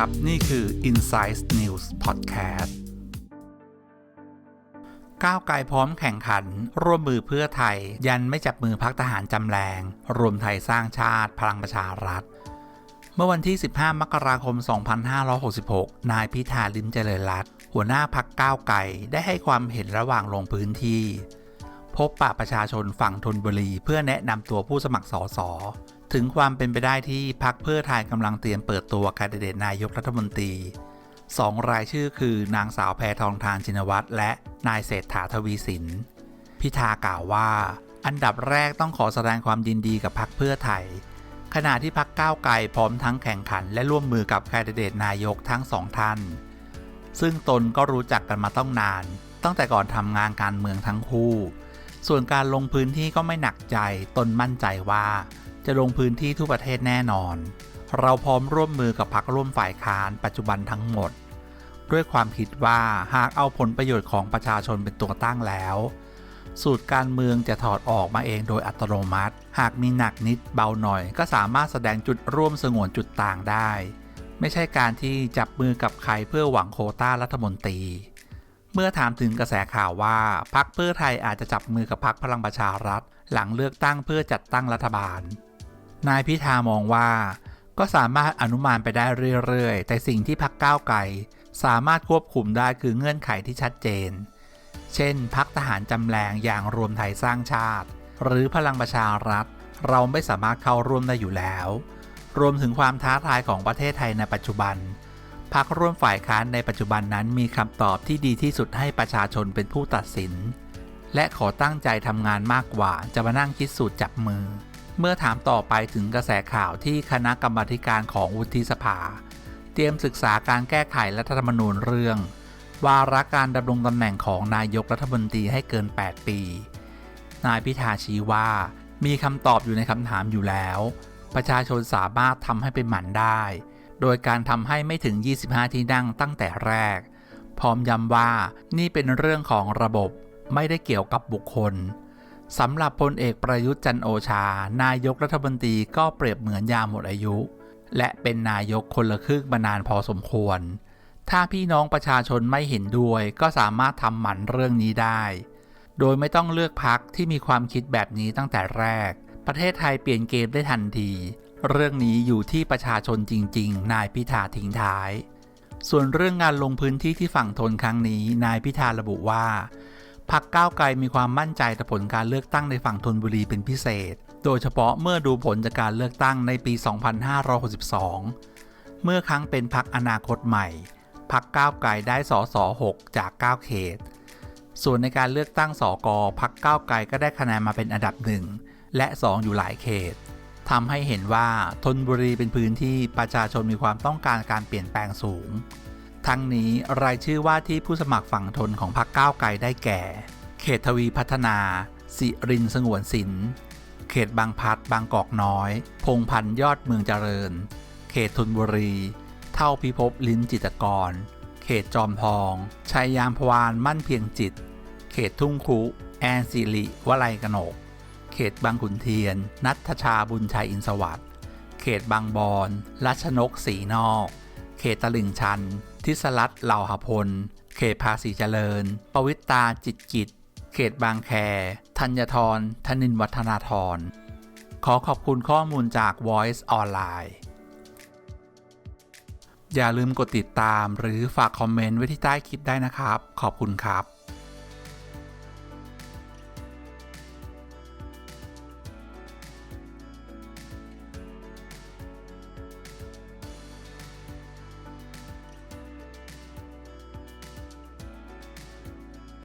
ครับ นี่คือ Insight News Podcast ก้าวไกลพร้อมแข่งขัน ร่วมมือเพื่อไทย ยันไม่จับมือพักทหารจำแรง รวมไทยสร้างชาติ พลังประชารัฐ เมื่อวันที่ 15 มกราคม 2566 นายพิธาลิมเจริญรัตหัวหน้าพักก้าวไกลได้ให้ความเห็นระหว่างลงพื้นที่ พบปะประชาชนฝั่งธนบุรีเพื่อแนะนำตัวผู้สมัครสส ถึงความเป็นไปได้ที่พักเพื่อไทยกำลังเตรียมเปิดตัวแคนดิเดตนายกรัฐมนตรีสองรายชื่อคือนางสาวแพทองทานชินวัตรและนายเศรษฐาทวีสิน พิธากล่าวว่า อันดับแรกต้องขอแสดงความยินดีกับพักเพื่อไทย ขณะที่พักก้าวไกลพร้อมทั้งแข่งขันและร่วมมือกับแคนดิเดตนายกทั้งสองท่าน ซึ่งตนก็รู้จักกันมาต้องนาน ตั้งแต่ก่อนทำงานการเมืองทั้งคู่ ส่วนการลงพื้นที่ก็ไม่หนักใจตนมั่นใจว่า จะลงพื้นที่ทั่วประเทศแน่นอน เราพร้อมร่วมมือกับพักร่วมฝ่ายค้านปัจจุบันทั้งหมด ด้วยความคิดว่าหากเอาผลประโยชน์ของประชาชนเป็นตัวตั้งแล้ว สูตรการเมืองจะถอดออกมาเองโดยอัตโนมัติ หากมีหนักนิดเบาหน่อย ก็สามารถแสดงจุดร่วมสงวนจุดต่างได้ ไม่ใช่การที่จับมือกับใครเพื่อหวังโคต้ารัฐมนตรีเมื่อถามถึงกระแสข่าวว่าพักเพื่อไทยอาจจะจับมือกับพักพลังประชารัฐ หลังเลือกตั้งเพื่อจัดตั้งรัฐบาล นายพิธามองว่า ก็สามารถอนุมานไปได้เรื่อยๆ แต่สิ่งที่พักก้าวไกลสามารถควบคุมได้คือเงื่อนไขที่ชัดเจน เช่น พักทหารจำแรงอย่างรวมไทยสร้างชาติ หรือพลังประชารัฐ เราไม่สามารถเข้าร่วมได้อยู่แล้ว รวมถึงความท้าทายของประเทศไทยในปัจจุบันพักร่วมฝ่ายค้านในปัจจุบันนั้นมีคำตอบที่ดีที่สุดให้ประชาชนเป็นผู้ตัดสิน และขอตั้งใจทำงานมากกว่าจะมานั่งคิดสูตรจับมือ เมื่อถามต่อไปถึงกระแสข่าวที่คณะกรรมาการของวุฒิสภา เตรียมศึกษาการแก้ไขรัฐธรรมนูญเรื่อง วาระการดำรงตำแหน่งของนายกรัฐมนตรีให้เกิน 8 ปี นายพิธาชี้ว่า มีคำตอบอยู่ในคำถามอยู่แล้ว ประชาชนสามารถทำให้เป็นหมันได้ โดยการทำให้ไม่ถึง 25 ที่นั่งตั้งแต่แรก พร้อมย้ำว่านี่เป็นเรื่องของระบบไม่ได้เกี่ยวกับบุคคล สำหรับพลเอกประยุทธ์จันโอชา นายกรัฐมนตรีก็เปรียบเหมือนยาหมดอายุ และเป็นนายกคนละครึ่งมานานพอสมควร ถ้าพี่น้องประชาชนไม่เห็นด้วยก็สามารถทำหมันเรื่องนี้ได้ โดยไม่ต้องเลือกพักที่มีความคิดแบบนี้ตั้งแต่แรก ประเทศไทยเปลี่ยนเกมได้ทันที เรื่องนี้อยู่ที่ประชาชนจริง ๆ นายพิธาทิ้งท้าย ส่วนเรื่องงานลงพื้นที่ที่ฝั่งทนครั้งนี้ นายพิธาระบุว่า พักก้าวไกลมีความมั่นใจต่อผลการเลือกตั้งในฝั่งธนบุรีเป็นพิเศษ โดยเฉพาะเมื่อดูผลจากการเลือกตั้งในปี 2562 เมื่อครั้งเป็นพักอนาคตใหม่ พักก้าวไกลได้สส6จาก 9 เขต ส่วนในการเลือกตั้งสกพักก้าวไกลก็ได้คะแนนมาเป็นอันดับหนึ่งและ 2 อยู่หลายเขตทำให้เห็นว่าธนบุรีเป็นพื้นที่ประชาชนมีความต้องการการเปลี่ยนแปลงสูง ทั้งนี้รายชื่อว่าที่ผู้สมัครฝั่งทนของพรรคก้าวไกลได้แก่ เขตทวีพัฒนา สิรินสงวนสิน เขตบางพัดบางกอกน้อย พงพันยอดเมืองเจริญ เขตธนบุรี เท่าพิภพลิ้นจิตกร เขตจอมทอง ชัยยามพวานมั่นเพียงจิต เขตทุ่งคุ แอนสิริวลัยกนก เขตบางขุนเทียน นัทชาบุญชัยอินสวัสดิ์เขตบางบอนรัชนกสีนอก เขตตลิ่งชัน ทิศรัตเหล่าหพล เขตภาษีเจริญ ปวิตตาจิตกิจ เขตบางแค ธัญทรธนินวัฒนาธร ขอขอบคุณข้อมูลจาก Voice Online อย่าลืมกดติดตามหรือฝากคอมเมนต์ไว้ที่ใต้คลิปได้นะครับ ขอบคุณครับ